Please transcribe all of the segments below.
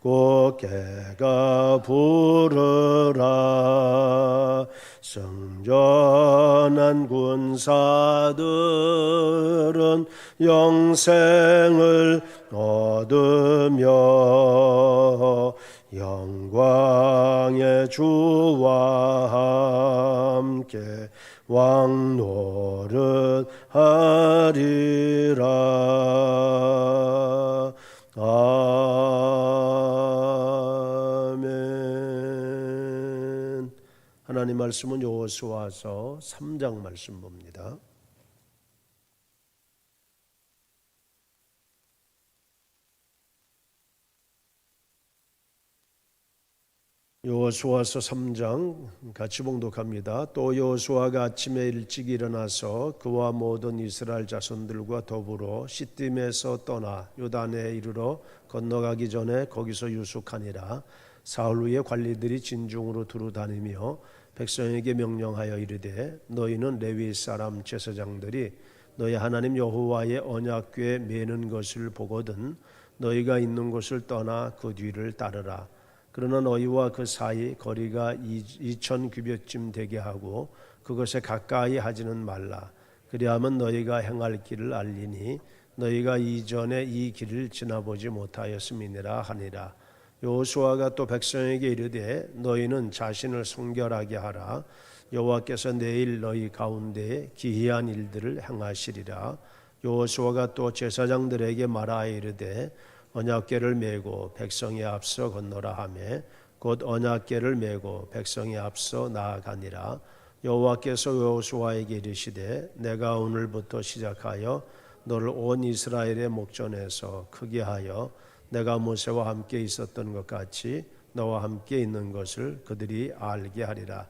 꽃게가 부르라. 성전한 군사들은 영생을 얻으며 영광의 주와 함께 왕노릇 하리라. 아 하나님 말씀은 여호수아서 3장 말씀 봅니다. 여호수아서 3장 같이 봉독합니다. 또 여호수아가 아침에 일찍 일어나서 그와 모든 이스라엘 자손들과 더불어 시딤에서 떠나 요단에 이르러 건너가기 전에 거기서 유숙하니라. 사흘 후에 관리들이 진중으로 두루 다니며 백성에게 명령하여 이르되 너희는 레위 사람 제사장들이 너희 하나님 여호와의 언약궤에 매는 것을 보거든 너희가 있는 곳을 떠나 그 뒤를 따르라. 그러나 너희와 그 사이 거리가 2천 규빗쯤 되게 하고 그것에 가까이 하지는 말라. 그리하면 너희가 행할 길을 알리니 너희가 이전에 이 길을 지나보지 못하였음이니라 하니라. 여호수아가 또 백성에게 이르되 너희는 자신을 성결하게 하라. 여호와께서 내일 너희 가운데 기이한 일들을 행하시리라. 여호수아가 또 제사장들에게 말하여 이르되 언약궤를 메고 백성이 앞서 건너라 하매 곧 언약궤를 메고 백성이 앞서 나아가니라 여호와께서 여호수아에게 이르시되 내가 오늘부터 시작하여 너를 온 이스라엘의 목전에서 크게 하여 내가 모세와 함께 있었던 것 같이 너와 함께 있는 것을 그들이 알게 하리라.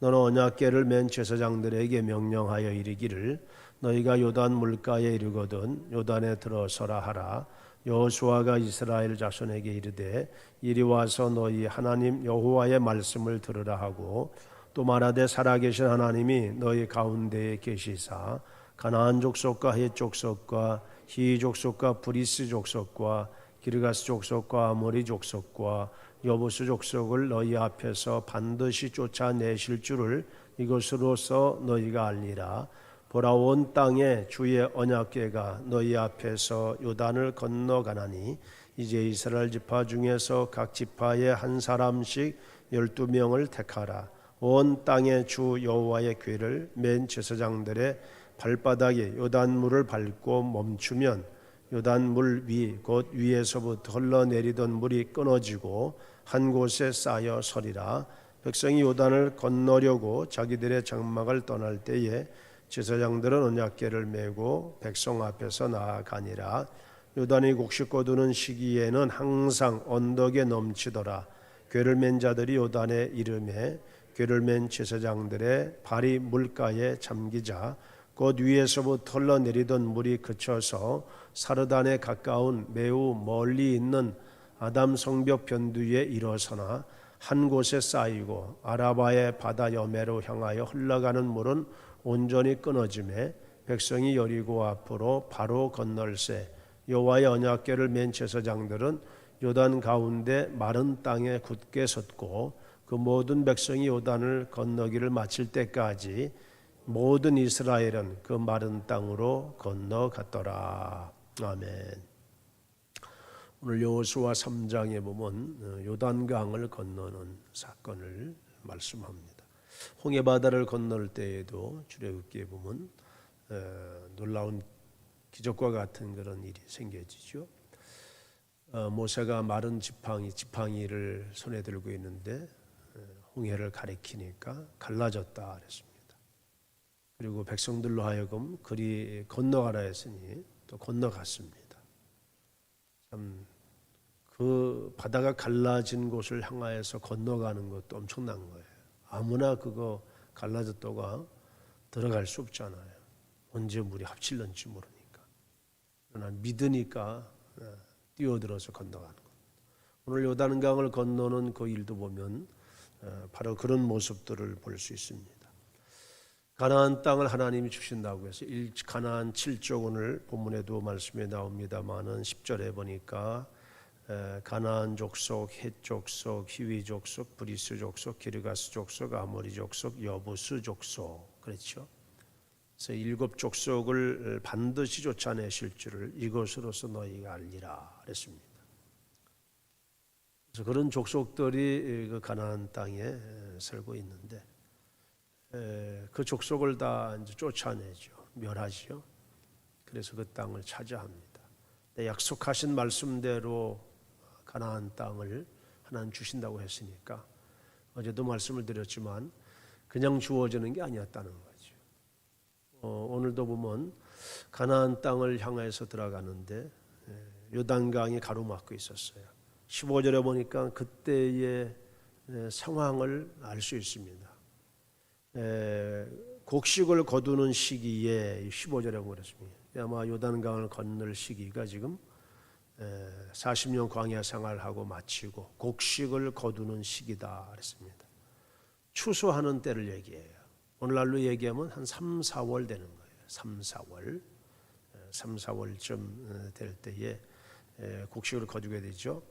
너는 언약궤를 맨 제사장들에게 명령하여 이르기를 너희가 요단 물가에 이르거든 요단에 들어서라 하라. 여호수아가 이스라엘 자손에게 이르되 이리 와서 너희 하나님 여호와의 말씀을 들으라 하고 또 말하되 살아계신 하나님이 너희 가운데에 계시사 가나안 족속과 헷 족속과 히 족속과 브리스 족속과 기르가스 족속과 아모리 족속과 여부스 족속을 너희 앞에서 반드시 쫓아내실 줄을 이것으로서 너희가 알리라. 보라 온 땅에 주의 언약궤가 너희 앞에서 요단을 건너가나니 이제 이스라엘 지파 중에서 각 지파에 한 사람씩 열두 명을 택하라. 온 땅에 주 여호와의 궤를 맨 제사장들의 발바닥에 요단물을 밟고 멈추면 요단 물 위 곧 위에서부터 흘러내리던 물이 끊어지고 한 곳에 쌓여 서리라. 백성이 요단을 건너려고 자기들의 장막을 떠날 때에 제사장들은 언약궤를 메고 백성 앞에서 나아가니라. 요단이 곡식 거두는 시기에는 항상 언덕에 넘치더라. 궤를 맨 자들이 요단에 이름에 궤를 맨 제사장들의 발이 물가에 잠기자 곧 위에서부터 흘러내리던 물이 그쳐서 사르단에 가까운 매우 멀리 있는 아담 성벽 변두에 일어서나 한 곳에 쌓이고 아라바의 바다 여매로 향하여 흘러가는 물은 온전히 끊어짐에 백성이 여리고 앞으로 바로 건널세 여호와의 언약궤를 맨 제사장들은 요단 가운데 마른 땅에 굳게 섰고 그 모든 백성이 요단을 건너기를 마칠 때까지 모든 이스라엘은 그 마른 땅으로 건너갔더라. 아멘. 오늘 여호수아 3장에 보면 어, 요단강을 건너는 사건을 말씀합니다. 홍해 바다를 건널 때에도 출애굽기에 보면 어, 놀라운 기적과 같은 그런 일이 생겨지죠. 어, 모세가 마른 지팡이 지팡이를 손에 들고 있는데 어, 홍해를 가리키니까 갈라졌다 그랬습니다. 그리고 백성들로 하여금 그리 건너가라 했으니 또 건너갔습니다. 참 그 바다가 갈라진 곳을 향하여서 건너가는 것도 엄청난 거예요. 아무나 그거 갈라졌다가 들어갈 수 없잖아요. 언제 물이 합칠는지 모르니까. 그러나 믿으니까 어, 뛰어들어서 건너가는 것. 오늘 요단강을 건너는 그 일도 보면 어, 바로 그런 모습들을 볼 수 있습니다. 가나안 땅을 하나님이 주신다고 해서 가나안 7조 오늘 본문에도 말씀에 나옵니다만은 10절에 보니까 에, 가나안 족속, 헷 족속, 히위 족속, 브리스 족속, 기르가스 족속, 아모리 족속, 여부스 족속 그렇죠. 그래서 일곱 족속을 반드시 쫓아내실 줄을 이것으로서 너희가 알리라 그랬습니다. 그래서 그런 족속들이 그 가나안 땅에 살고 있는데 에, 그 족속을 다 쫓아내죠, 멸하죠. 그래서 그 땅을 차지합니다. 네, 약속하신 말씀대로 가나안 땅을 하나님 주신다고 했으니까 어제도 말씀을 드렸지만 그냥 주어지는 게 아니었다는 거죠. 어, 오늘도 보면 가나안 땅을 향해서 들어가는데 예, 요단강이 가로막고 있었어요. 15절에 보니까 그때의 예, 상황을 알 수 있습니다. 에, 곡식을 거두는 시기에 15절에 그랬습니다. 아마 요단강을 건널 시기가 지금 에, 40년 광야 생활하고 마치고 곡식을 거두는 시기다 그랬습니다. 추수하는 때를 얘기해요. 오늘날로 얘기하면 한 3, 4월 되는 거예요. 3, 4월. 3, 4월쯤 될 때에 에, 곡식을 거두게 되죠.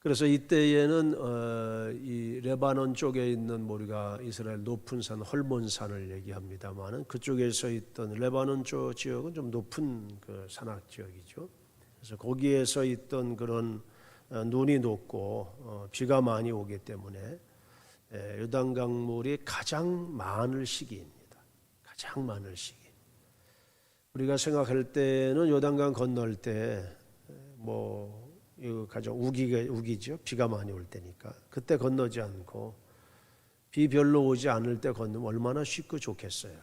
그래서 이때에는 어, 이 레바논 쪽에 있는 뭐 우리가 이스라엘 높은 산 헐몬산을 얘기합니다만은 그쪽에서 있던 레바논 쪽 지역은 좀 높은 그 산악 지역이죠. 그래서 거기에서 있던 그런 어, 눈이 높고 어, 비가 많이 오기 때문에 에, 요단 강물이 가장 많을 시기입니다. 가장 많을 시기. 우리가 생각할 때는 요단강 건널 때뭐 이거 가장 우기가 우기죠. 비가 많이 올 때니까 그때 건너지 않고 비 별로 오지 않을 때 건너면 얼마나 쉽고 좋겠어요.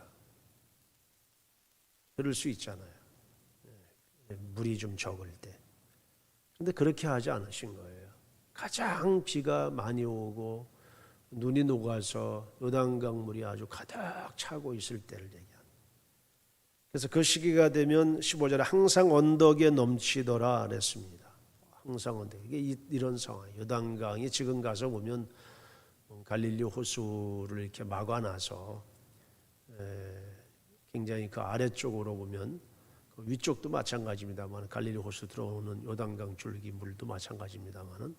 그럴 수 있잖아요. 네, 물이 좀 적을 때. 근데 그렇게 하지 않으신 거예요. 가장 비가 많이 오고 눈이 녹아서 요단강 물이 아주 가득 차고 있을 때를 얘기합니다. 그래서 그 시기가 되면 15절에 항상 언덕에 넘치더라 그랬습니다. 언덕. 이게 이런 상황. 요단강이 지금 가서 보면 갈릴리 호수를 이렇게 막아놔서 굉장히 그 아래쪽으로 보면 그 위쪽도 마찬가지입니다만 갈릴리 호수 들어오는 요단강 줄기 물도 마찬가지입니다만은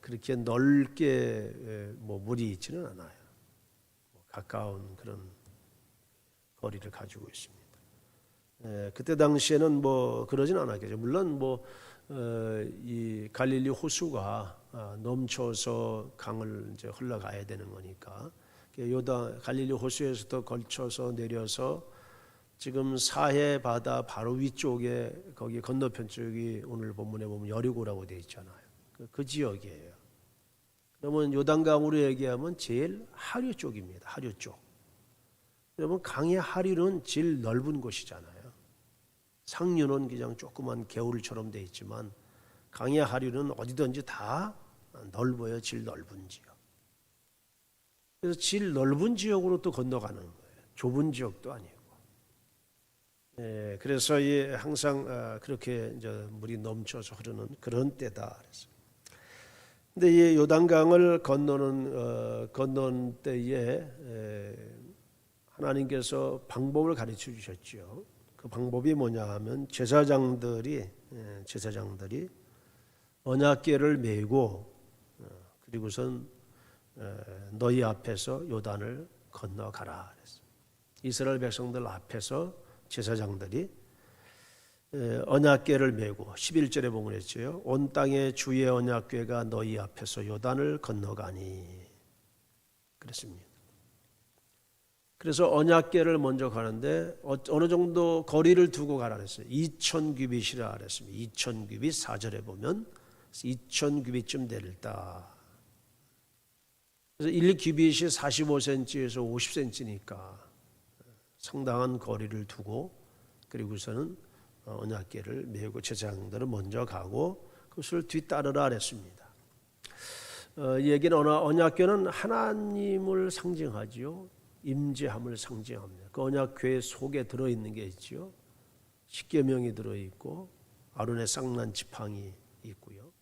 그렇게 넓게 뭐 물이 있지는 않아요. 뭐 가까운 그런 거리를 가지고 있습니다. 그때 당시에는 뭐 그러진 않았겠죠. 물론 뭐 어, 이 갈릴리 호수가 아, 넘쳐서 강을 이제 흘러가야 되는 거니까 요다 갈릴리 호수에서도 걸쳐서 내려서 지금 사해 바다 바로 위쪽에 거기 건너편 쪽이 오늘 본문에 보면 여리고라고 되어 있잖아요. 그, 그 지역이에요. 그러면 요단강으로 얘기하면 제일 하류 쪽입니다. 하류 쪽. 그러면 강의 하류는 제일 넓은 곳이잖아요. 상류는 그냥 조그만 개울처럼 돼 있지만 강의 하류는 어디든지 다 넓어요. 질 넓은 지역. 그래서 질 넓은 지역으로 또 건너가는 거예요. 좁은 지역도 아니고. 예, 그래서 이 항상 아, 그렇게 이제 물이 넘쳐서 흐르는 그런 때다. 그래서. 근데 이 요단강을 건너는 어, 건넌 때에 에, 하나님께서 방법을 가르쳐 주셨죠. 그 방법이 뭐냐 하면 제사장들이 예, 제사장들이 언약궤를 메고 어, 그리고선 너희 앞에서 요단을 건너가라 그랬어. 이스라엘 백성들 앞에서 제사장들이 언약궤를 메고 11절에 보면 했죠. 온 땅의 주의 언약궤가 너희 앞에서 요단을 건너가니 그랬습니다. 그래서 언약궤를 먼저 가는데 어, 어느 정도 거리를 두고 가라 그랬어요. 2천 규빗이라 그랬습니다. 2천 규빗 4절에 보면 2천 규빗쯤 되다. 그래서 1 규빗이 45cm에서 50cm니까 상당한 거리를 두고 그리고서는 언약궤를 메고 제사장들은 먼저 가고 그것을 뒤따르라 그랬습니다. 어, 얘기는 언약궤는 하나님을 상징하지요. 임재함을 상징합니다. 그 언약 궤 속에 들어 있는 게 있지요. 십계명이 들어 있고 아론의 쌍난 지팡이 있고요.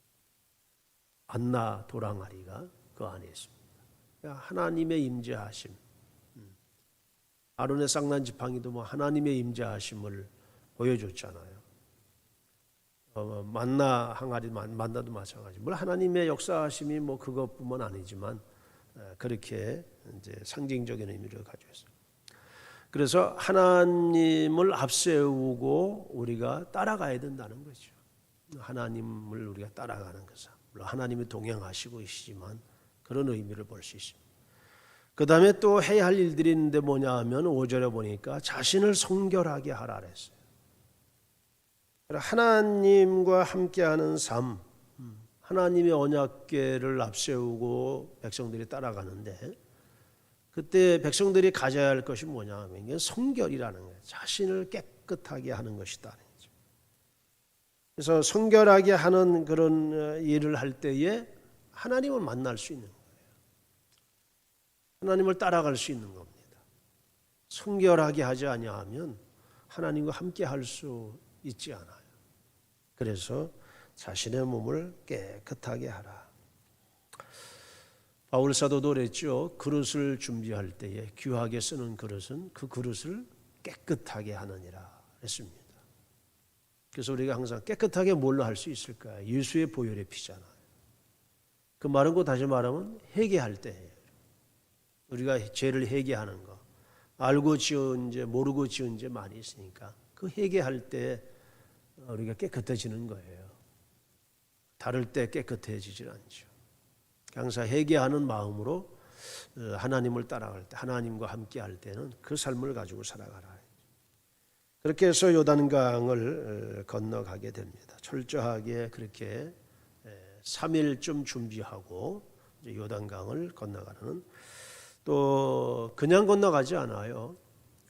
안나 도랑아리가 그 안에 있습니다. 그러니까 하나님의 임재하심. 음. 아론의 쌍난 지팡이도 뭐 하나님의 임재하심을 보여줬잖아요. 어, 만나 항아리 만- 만나도 마찬가지. 물론 하나님의 역사하심이 뭐 그것뿐만 아니지만 어, 그렇게 이제 상징적인 의미를 가지고 있어요. 그래서 하나님을 앞세우고 우리가 따라가야 된다는 거죠. 하나님을 우리가 따라가는 것은 물론 하나님이 동행하시고 계시지만 그런 의미를 볼 수 있습니다. 그 다음에 또 해야 할 일들이 있는데 뭐냐 하면 5절에 보니까 자신을 성결하게 하라 그랬어요. 하나님과 함께하는 삶, 하나님의 언약궤를 앞세우고 백성들이 따라가는데 그때 백성들이 가져야 할 것이 뭐냐 하면 이게 성결이라는 거예요. 자신을 깨끗하게 하는 것이다. 그래서 성결하게 하는 그런 어, 일을 할 때에 하나님을 만날 수 있는 거예요. 하나님을 따라갈 수 있는 겁니다. 성결하게 하지 아니하면 하나님과 함께 할 수 있지 않아요. 그래서 자신의 몸을 깨끗하게 하라. 바울 사도도 그랬죠. 그릇을 준비할 때에 귀하게 쓰는 그릇은 그 그릇을 깨끗하게 하느니라 했습니다. 그래서 우리가 항상 깨끗하게 뭘로 할 수 있을까? 예수의 보혈의 피잖아요. 그 말은 곧 다시 말하면 회개할 때예요. 우리가 죄를 회개하는 거. 알고 지은 죄, 모르고 지은 죄 많이 있으니까 그 회개할 때 우리가 깨끗해지는 거예요. 다를 때 깨끗해지질 않죠. 항상 회개하는 마음으로 어, 하나님을 따라갈 때, 하나님과 함께 할 때는 그 삶을 가지고 살아가라. 그렇게 해서 요단강을 어, 건너가게 됩니다. 철저하게 그렇게 3일쯤 준비하고 요단강을 건너가는 또 그냥 건너가지 않아요.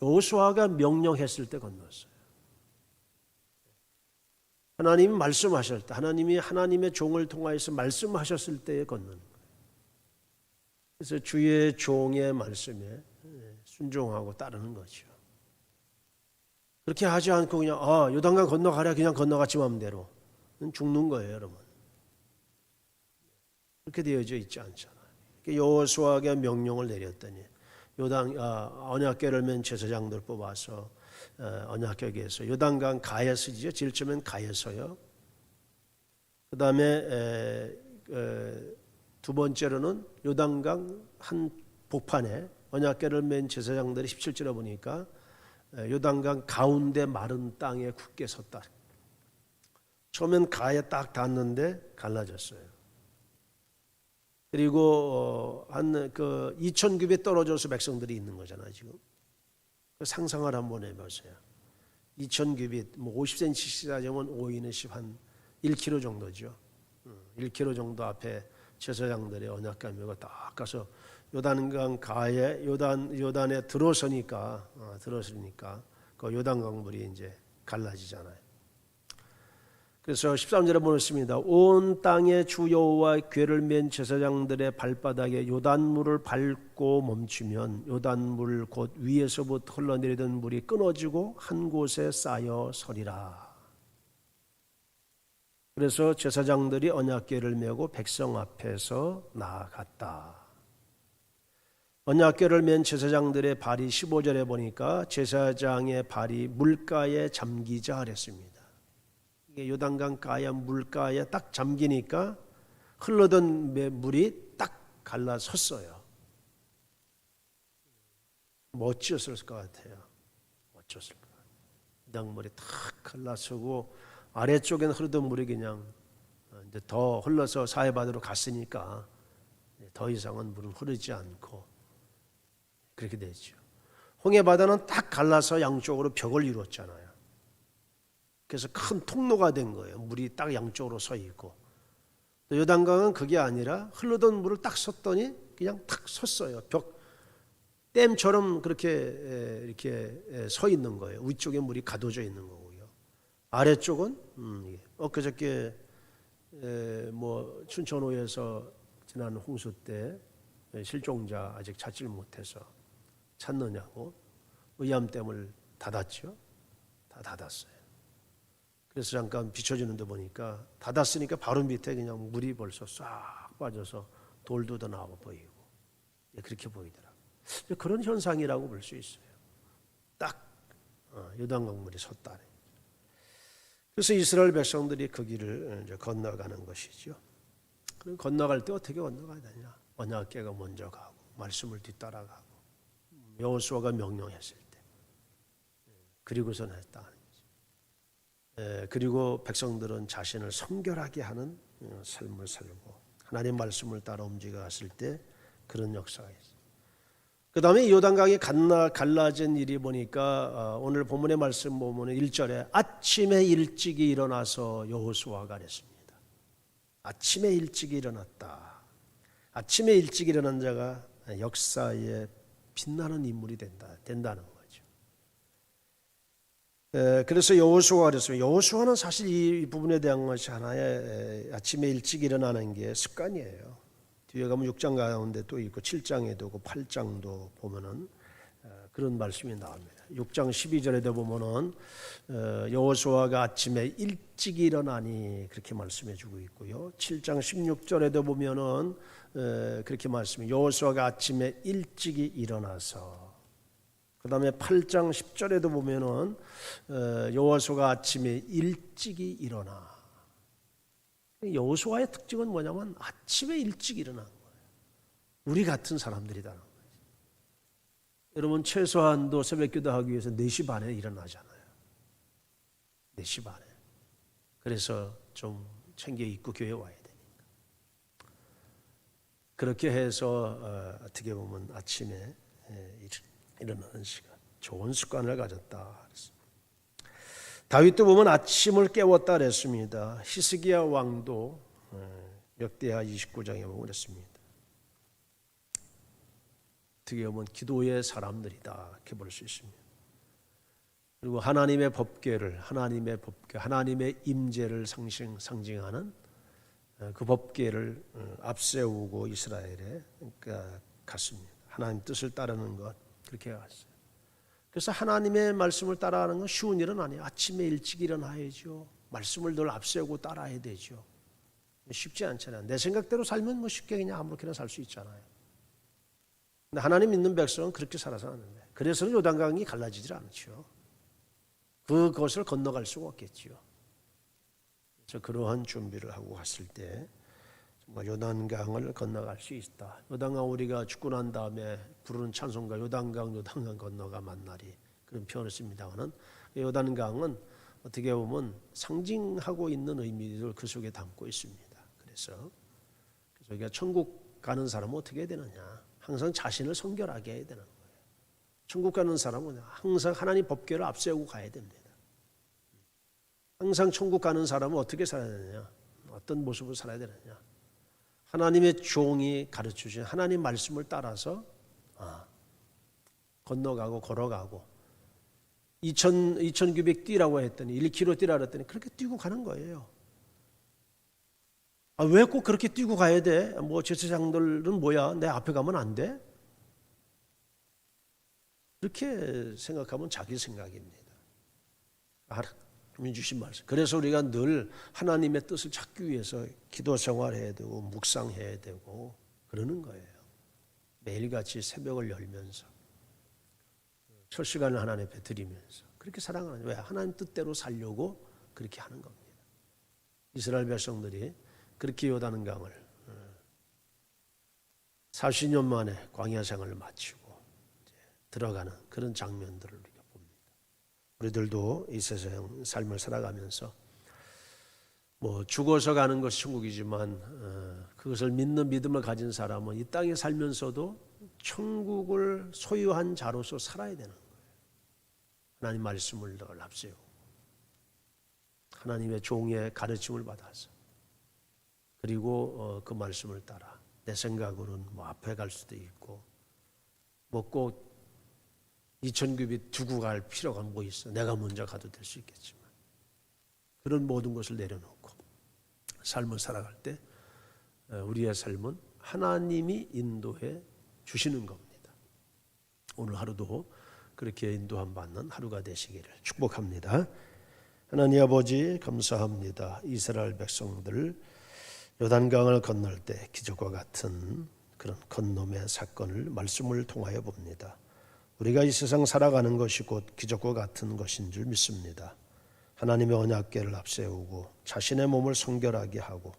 요수아가 명령했을 때 건넜어요. 하나님 말씀하실 때, 하나님이 하나님의 종을 통하여서 말씀하셨을 때에 걷는 거예요. 그래서 주의 종의 말씀에 순종하고 따르는 거죠. 그렇게 하지 않고 그냥 아 요단강 건너가랴 그냥 건너갔지 마음대로 죽는 거예요, 여러분. 그렇게 되어져 있지 않잖아요. 여호수아에게 명령을 내렸더니 요단 아, 언약궤를 맨 제사장들 뽑아서 어, 언약궤에서 요단강 가에서지요. 제일 처음엔 가에서요. 그 다음에 두 번째로는 요단강 한 복판에 언약궤를 맨 제사장들이 17절에 보니까 요단강 가운데 마른 땅에 굳게 섰다. 처음엔 가에 딱 닿는데 갈라졌어요. 그리고 한 그 2,000규빗 떨어져서 백성들이 있는 거잖아요, 지금. 그 상상을 한번 해보세요. 2,000규빗, 뭐 50cm씩 따지면 5인은 10한 1km 정도죠. 1km 정도 앞에 제사장들의 언약감이가 딱 가서 요단강 가에 요단 요단에 들어서니까 어, 들어서니까 그 요단강 물이 이제 갈라지잖아요. 그래서 13절에 보냈습니다. 온 땅의 주 여호와 괴를 맨 제사장들의 발바닥에 요단물을 밟고 멈추면 요단물 곧 위에서부터 흘러내리던 물이 끊어지고 한 곳에 쌓여 서리라. 그래서 제사장들이 언약궤를 메고 백성 앞에서 나아갔다. 언약궤를 맨 제사장들의 발이 15절에 보니까 제사장의 발이 물가에 잠기자 그랬습니다. 이게 요단강 가야 물가에 딱 잠기니까 흘러던 물이 딱 갈라섰어요. 멋지었을 것 같아요. 멋졌을 것 같아요. 땅물이 탁 갈라서고 아래쪽엔 흐르던 물이 그냥 이제 더 흘러서 사해바다로 갔으니까 더 이상은 물은 흐르지 않고 그렇게 되죠. 홍해 바다는 딱 갈라서 양쪽으로 벽을 이루었잖아요. 그래서 큰 통로가 된 거예요. 물이 딱 양쪽으로 서 있고. 요단강은 그게 아니라 흘러던 물을 딱 섰더니 그냥 탁 섰어요. 벽 댐처럼 그렇게 이렇게 서 있는 거예요. 위쪽에 물이 가둬져 있는 거고요. 아래쪽은 음, 엊그저께 뭐 춘천호에서 지난 홍수 때 실종자 아직 찾지를 못해서 찾느냐고 의암댐을 닫았죠. 다 닫았어요. 그래서 잠깐 비춰주는 데 보니까 닫았으니까 바로 밑에 그냥 물이 벌써 싹 빠져서 돌도 더 나와 보이고 예, 그렇게 보이더라고요. 그런 현상이라고 볼 수 있어요. 딱 어, 요단 강 물이 섰다네. 그래서 이스라엘 백성들이 그 길을 이제 건너가는 것이죠. 그럼 건너갈 때 어떻게 건너가야 되냐? 언약궤가 먼저 가고 말씀을 뒤따라가고 여호수아가 명령했을 때 그리고선 했다. 에, 그리고 백성들은 자신을 성결하게 하는 어, 삶을 살고 하나님 말씀을 따라 움직여갔을 때 그런 역사가 있어요. 그 다음에 요단강이 갈라, 갈라진 일이 보니까 어, 오늘 본문의 말씀 보면 1절에 아침에 일찍이 일어나서 여호수아가 그랬습니다. 아침에 일찍 일어났다. 아침에 일찍 일어난 자가 역사에 빛나는 인물이 된다. 된다는 그래서 여호수아가 그랬습니다. 여호수아는 사실 이 부분에 대한 것이 하나의 에, 아침에 일찍 일어나는 게 습관이에요. 뒤에 가면 6장 가운데 또 있고 7장에도 있고 8장도 보면은 어, 그런 말씀이 나옵니다. 6장 12절에도 보면은 어, 여호수아가 아침에 일찍 일어나니 그렇게 말씀해 주고 있고요. 7장 16절에도 보면은 어, 그렇게 말씀해 여호수아가 아침에 일찍이 일어나서 그 다음에 8장 10절에도 보면은 여호수아가 아침에 일찍이 일어나 여호수아의 특징은 뭐냐면 아침에 일찍 일어난 거예요. 우리 같은 사람들이다는 거예요. 여러분 최소한도 새벽기도 하기 위해서 4시 반에 일어나잖아요. 4시 반에. 그래서 좀 챙겨 입고 교회 와야 되니까. 그렇게 해서 어, 어떻게 보면 아침에 예, 일어나는 시간 좋은 습관을 가졌다. 다윗도 보면 아침을 깨웠다 그랬습니다. 히스기야 왕도 역대하 29장에 보면 그랬습니다. 어떻게 보면 기도의 사람들이다 이렇게 볼 수 있습니다. 그리고 하나님의 법궤를 하나님의 법궤 하나님의 임재를 상징 상징하는 그 법궤를 어, 앞세우고 이스라엘에 그러니까 갔습니다. 하나님 뜻을 따르는 것 그렇게 갔어요. 그래서 하나님의 말씀을 따라가는 건 쉬운 일은 아니에요. 아침에 일찍 일어나야죠. 말씀을 늘 앞세우고 따라야 되죠. 쉽지 않잖아요. 내 생각대로 살면 뭐 쉽게 그냥 아무렇게나 살 수 있잖아요. 근데 하나님 믿는 백성은 그렇게 살아서 하는데 그래서 요단강이 갈라지질 않죠. 그것을 건너갈 수가 없겠지요. 그래서 그러한 준비를 하고 갔을 때 요단강을 건너갈 수 있다. 요단강 우리가 죽고 난 다음에 부르는 찬송가 요단강 요단강 건너가 만나리 그런 표현을 씁니다만은 요단강은 어떻게 보면 상징하고 있는 의미를 그 속에 담고 있습니다. 그래서 그래서 우리가 천국 가는 사람은 어떻게 해야 되느냐? 항상 자신을 성결하게 해야 되는 거예요. 천국 가는 사람은 항상 하나님 법궤를 앞세우고 가야 됩니다. 항상 천국 가는 사람은 어떻게 살아야 되느냐? 어떤 모습으로 살아야 되느냐? 하나님의 종이 가르쳐 주신 하나님 말씀을 따라서 아, 건너가고 걸어가고 2,000, 2,900 뛰라고 했더니 1km 뛰라 그랬더니 그렇게 뛰고 가는 거예요. 아, 왜 꼭 그렇게 뛰고 가야 돼? 뭐 제사장들은 뭐야? 내 앞에 가면 안 돼? 그렇게 생각하면 자기 생각입니다. 주신 말씀. 그래서 우리가 늘 하나님의 뜻을 찾기 위해서 기도 생활해야 되고 묵상해야 되고 그러는 거예요. 매일같이 새벽을 열면서 첫 시간을 하나님 앞에 드리면서 그렇게 사랑하는 왜 하나님 뜻대로 살려고 그렇게 하는 겁니다. 이스라엘 백성들이 그렇게 요다는 강을 40년 만에 광야 생활을 마치고 들어가는 그런 장면들을 우리들도 이 세상 삶을 살아가면서 뭐 죽어서 가는 것이 천국이지만 어, 그것을 믿는 믿음을 가진 사람은 이 땅에 살면서도 천국을 소유한 자로서 살아야 되는 거예요. 하나님 말씀을 늘 앞세우고 하나님의 종의 가르침을 받아서 그리고 어, 그 말씀을 따라 내 생각으로는 뭐 앞에 갈 수도 있고 뭐꼭 이천규빗 두고 갈 필요가 뭐 있어. 내가 먼저 가도 될 수 있겠지만 그런 모든 것을 내려놓고 삶을 살아갈 때 어, 우리의 삶은 하나님이 인도해 주시는 겁니다. 오늘 하루도 그렇게 인도함 받는 하루가 되시기를 축복합니다. 하나님 아버지 감사합니다. 이스라엘 백성들 요단강을 건널 때 기적과 같은 그런 건nom의 사건을 말씀을 통하여 봅니다. 우리가 이 세상 살아가는 것이 곧 기적과 같은 것인 줄 믿습니다. 하나님의 언약궤를 앞세우고 자신의 몸을 성결하게 하고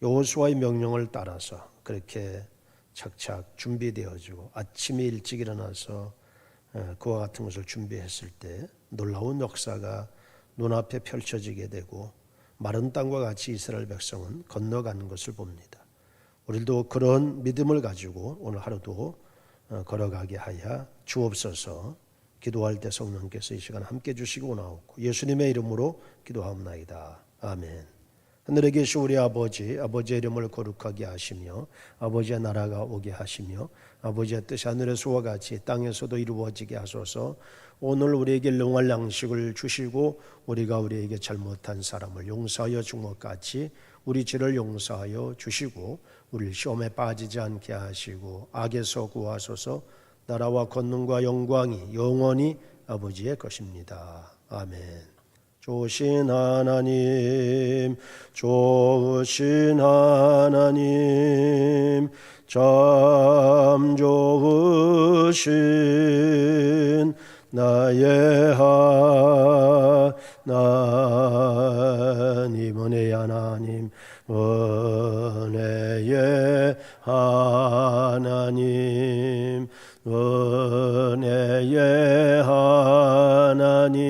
여호수아의 명령을 따라서 그렇게 착착 준비되어지고 아침에 일찍 일어나서 어, 그와 같은 것을 준비했을 때 놀라운 역사가 눈앞에 펼쳐지게 되고 마른 땅과 같이 이스라엘 백성은 건너가는 것을 봅니다. 우리도 그런 믿음을 가지고 오늘 하루도 어, 걸어가게 하여 주옵소서 기도할 때 성령께서 이 시간 함께 주시고 나오고 예수님의 이름으로 기도하옵나이다. 아멘. 하늘에 계신 우리 아버지, 아버지의 이름을 거룩하게 하시며 아버지의 나라가 오게 하시며 아버지의 뜻이 하늘에서와 같이 땅에서도 이루어지게 하소서 오늘 우리에게 영할 양식을 주시고 우리가 우리에게 잘못한 사람을 용서하여 준 것 같이 우리 죄를 용서하여 주시고 우리를 시험에 빠지지 않게 하시고 악에서 구하소서 나라와 권능과 영광이 영원히 아버지의 것입니다. 아멘. 좋으신 하나님, 좋으신 하나님, 참 좋으신 나의 하나님, 은혜의 하나님, 은혜의 하나님, 은혜의 하나님,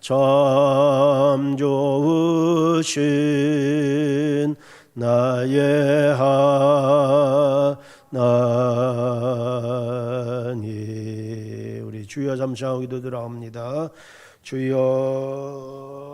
참 좋으신 나의 하나님. 우리 주여 잠시 하고 기도 들어갑니다 주여